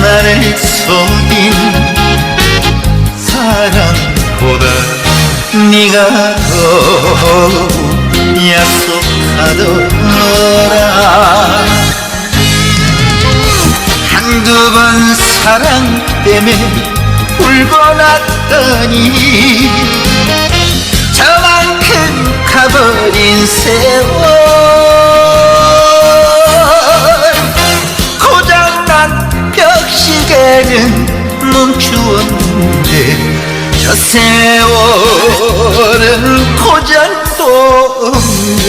나를 속인 사랑보다 네가 더 약속하더라. 한두 번 사랑 때문에 울고 시간은 멈추었네 저 세월은 고장도 없네.